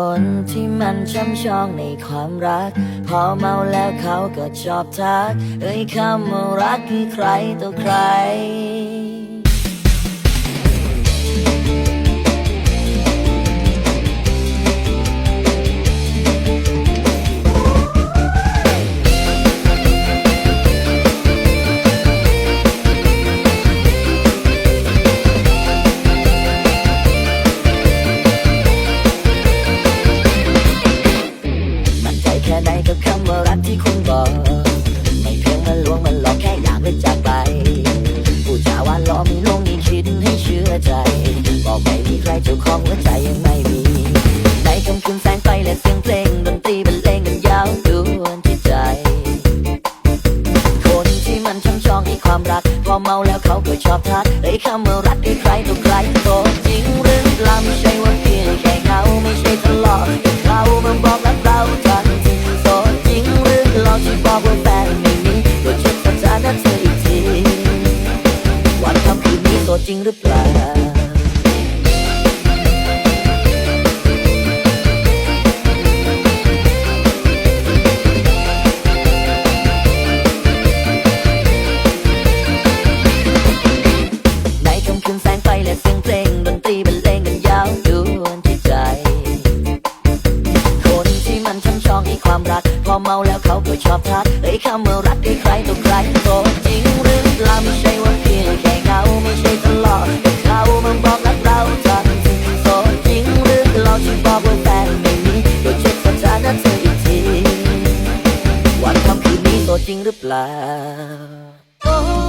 คนที่มันช้ำชองในความรัก พอเมาแล้วเขาก็ชอบทัก เอ้ยคำว่ารักคือใครต่อใคร รักที่คุณบอก ไม่เพียงมันลวงมันหลอกแค่อยากเลิกจากไปผู้จาหวาล้อมีลงนี่คิดให้เชื่อใจ บอกไม่มีใครเจ้าของหัวใจยังไม่มี ในคำคืนแสงไฟและเสียงเพลงดนตรีบรรเลงกันยาวดวนที่ใจ คนที่มันช่ำชองในความรัก พอเมาแล้วเขาก็ชอบทักเอ้คำว่ารักคือใครต่อใครโตจริงหรือเปล่าไม่ใช่ จริงหรือเปล่าในค่ำคืนแสงไฟและเสียงเพลงดนตรีบรรเลงกันยาวดวนที่ใจคนที่มันช่ำชองในความรักพอเมาแล้วเขาก็ชอบทักเอ้ยคำว่ารักคือใครต่อใครโตจริงหรือเปล่าไม่ใช่ว่า ช่ทะเลอดแต่เขามาบอกรักเราทันทีโตจริงหรือหลอกที่บอกว่าแฟนไม่มีโดยเช็คสถานะเธออีกทีวันค่ำคืนนี้โตจริงหรือเปล่า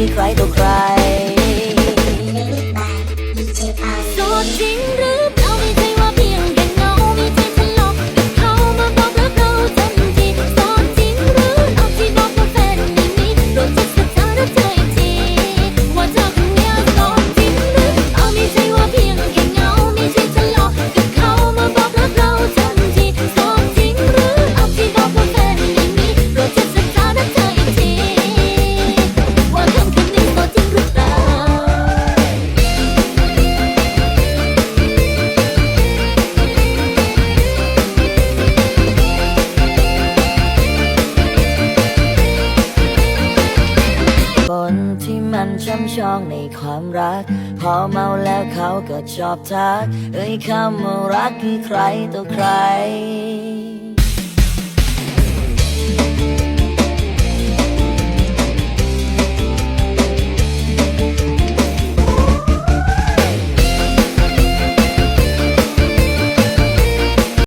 ที่ใครต่อใคร ช้ำชองในความรัก พอเมาแล้วเขาก็ชอบทัก เอ้ยคำว่ารักคือใครต่อใคร